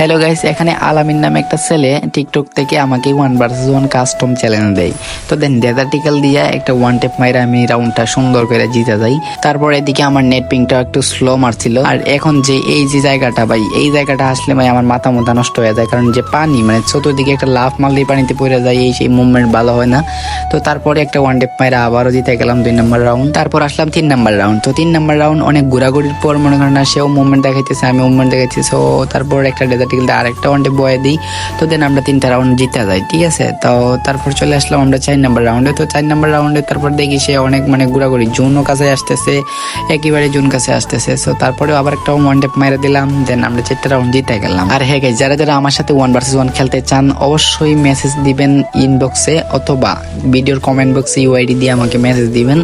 Hello guys এখানে আলামিন নামে একটা ছেলে টিকটক থেকে আমাকে one versus one custom challenge দেয়। তো দেন ডেজার্টিক্যাল দিয়ে একটা ওয়ান টেপ মাইরা আমি রাউন্ডটা সুন্দর করে জিতে যাই। তারপর এদিকে আমার নেট পিংটা একটু স্লো মারছিল। আর এখন যে এই যে জায়গাটা ভাই, এই জায়গাটা আসলে ভাই আমার মাথা মোথা নষ্ট হয়ে যায়। কারণ যে পানি মানে চতুর্দিকে একটা লাফ মারলেই পানিতে পড়ে যায়, এই সেই মুভমেন্ট ভালো হয় না। তো তারপরে একটা ওয়ান টেপ মাইরা আবারও জিতে গেলাম দুই নম্বর রাউন্ড তারপর আসলাম তিন নম্বর রাউন্ড তো তিন নম্বর রাউন্ড অনেক ঘোরাঘুরির পর মনে করেন না সেও মুভমেন্ট দেখাইতেছে, আমি মুভমেন্ট দেখাইছি সো তারপর একটা ডেজার্টিক্যাল দিয়ে আরেকটা ওয়ান বয়ে দিই তো দেন আমরা তিনটা রাউন্ড জিতে যাই ঠিক আছে? তো তারপর চলে আসলাম আমরা চার নাম্বার রাউন্ডে তো চার নাম্বার রাউন্ডে তারপর দেখি সে অনেক মানে ঘোরাঘুরি জুনও কাছে আসতেছে একেবারে জুন কাছে আসতেছে সো তারপরে আবার একটা ওয়ান টেপ মেরে দিলাম দেন আমরা চারটা রাউন্ড জিতে গেলাম। আর হ্যাঁ guys, যারা যারা আমার সাথে ওয়ান ভার্সেস ওয়ান খেলতে চান অবশ্যই মেসেজ দিবেন ইনবক্সে অথবা ভিডিওর কমেন্ট বক্সে ইউআইডি দিয়ে আমাকে মেসেজ দিবেন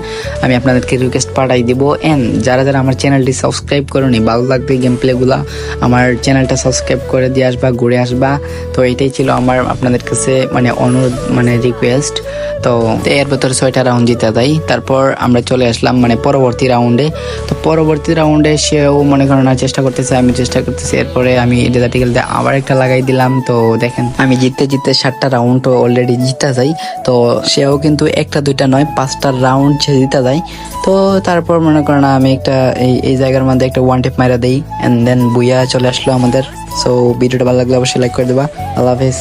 আমি আপনাদেরকে রিকোয়েস্ট পাঠাই দিব। এন্ড যারা যারা আমার চ্যানেলটি সাবস্ক্রাইব করেনি ভালো লাগবে গেম প্লেগুলো আমার চ্যানেলটা সাবস্ক্রাইব করে দিয়ে আসবা, ঘুরে আসবা। তো এটাই ছিল আমার আপনাদের কাছে মানে অনুরোধ মানে রিকোয়েস্ট তো এর ভেতরে ছয়টা রাউন্ড জিতে দেয়। তারপর আমরা চলে আসলাম মানে পরবর্তী রাউন্ডে তো পরবর্তী রাউন্ডে সেও মনে করানোর চেষ্টা করতেছে, আমি চেষ্টা করতেছি। এরপরে আমি ডেজার্টিক্যালতে আবার একটা লাগাই দিলাম। তো দেখেন, আমি জিততে জিততে সাতটা রাউন্ড তো অলরেডি জিতা যাই তো সেও কিন্তু একটা, দুইটা নয়, পাঁচটা রাউন্ড সে জিতা যায়। তো তারপর মনে করেন আমি একটা এই এই জায়গার মধ্যে একটা ওয়ান টেপ মারা দিই। অ্যান্ড দেন বুইয়া চলে আসলো আমাদের। সো ভিডিওটা ভালো লাগলে অবশ্যই লাইক করে দেবা। আল্লাহ হাফেজ।